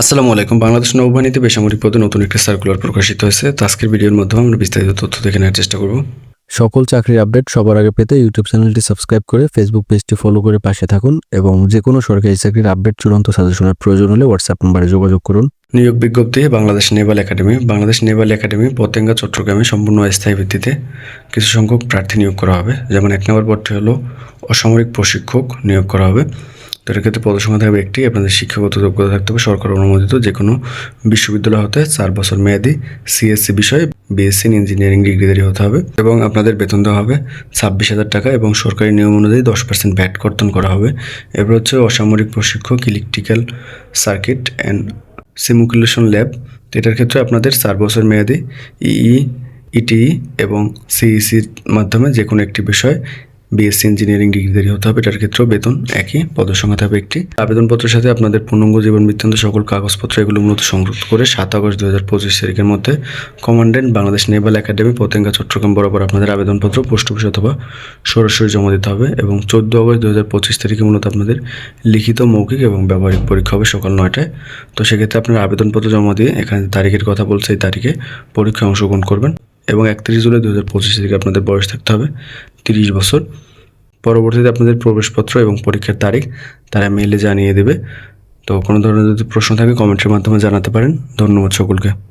আসসালামু আলাইকুম। বাংলাদেশ নৌবাহিনীতে বেসামরিক পদে নতুন একটি সার্কুলার প্রকাশিত হয়েছে। তো আজকের ভিডিওর মাধ্যমে আমরা বিস্তারিত তথ্য দেখে নেওয়ার চেষ্টা করব। সকল চাকরির আপডেট সবার আগে পেতে ইউটিউব চ্যানেলটি সাবস্ক্রাইব করে ফেসবুক পেজটি ফলো করে পাশে থাকুন এবং যে কোনো সরকারি চাকরির আপডেট চূড়ান্ত সাজেশনের প্রয়োজন হলে হোয়াটসঅ্যাপ নম্বরে যোগাযোগ করুন। নিয়োগ বিজ্ঞপ্তি Bangladesh naval academy Bangladesh naval academy Patenga চট্টগ্রামে সম্পূর্ণ স্থায়ী ভিত্তিতে কিছু সংখ্যক প্রার্থী নিয়োগ করা হবে। যেমন এক নম্বর পদটি হলো অসামরিক প্রশিক্ষক নিয়োগ করা হবে। তো ক্ষেত্রে পদসংখ্যা থাকবে একটি, আপনাদের শিক্ষাগত যোগ্যতা থাকতে হবে, সরকার অনুমোদিত যে কোনো বিশ্ববিদ্যালয় হতে চার বছর মেয়াদি সিএসসি বিষয়ে বিএসসি ইঞ্জিনিয়ারিং ডিগ্রিধারী হতে হবে এবং আপনাদের বেতন দেওয়া হবে ছাব্বিশ হাজার টাকা এবং সরকারি নিয়ম অনুযায়ী দশ পার্সেন্ট ভ্যাট কর্তন করা হবে। এরপর হচ্ছে অসামরিক প্রশিক্ষক electrical circuit and simulation lab এটার ক্ষেত্রে আপনাদের চার বছর মেয়াদি ইই ইটিই এবং সিইসির মাধ্যমে যে কোনো একটি বিষয় বিএসসি ইঞ্জিনিয়ারিং ডিগ্রিধারী হতে হবে, এটার ক্ষেত্রেও বেতন একই পদসংখ্যা থাকবে একটি। আবেদনপত্রের সাথে আপনাদের পূর্ণাঙ্গ জীবন বৃত্তান্ত সকল কাগজপত্র এগুলো মূলত সংযুক্ত করে সাত আগস্ট দু হাজার পঁচিশ তারিখের মধ্যে commandant Bangladesh naval academy, Patenga, Chattogram বরাবর আপনাদের আবেদনপত্র, পোস্ট অফিস অথবা সরাসরি জমা দিতে হবে এবং চোদ্দ আগস্ট দু হাজার পঁচিশ তারিখে মূলত আপনাদের লিখিত মৌখিক এবং ব্যবহারিক পরীক্ষা হবে সকাল নয়টায়। তো সেক্ষেত্রে আপনার আবেদনপত্র জমা দিয়ে এখানে তারিখের কথা বলছে, এই তারিখে পরীক্ষায় অংশগ্রহণ করবেন এবং একত্রিশ জুলাই দু হাজার পঁচিশ তারিখে আপনাদের বয়স থাকতে হবে, তিরিশ বছর। পরবর্তীতে আপনাদের প্রবেশপত্র এবং পরীক্ষার তারিখ তারা মেলে জানিয়ে দেবে। তো কোনো ধরনের যদি প্রশ্ন থাকে কমেন্টের মাধ্যমে জানাতে পারেন। ধন্যবাদ সকলকে।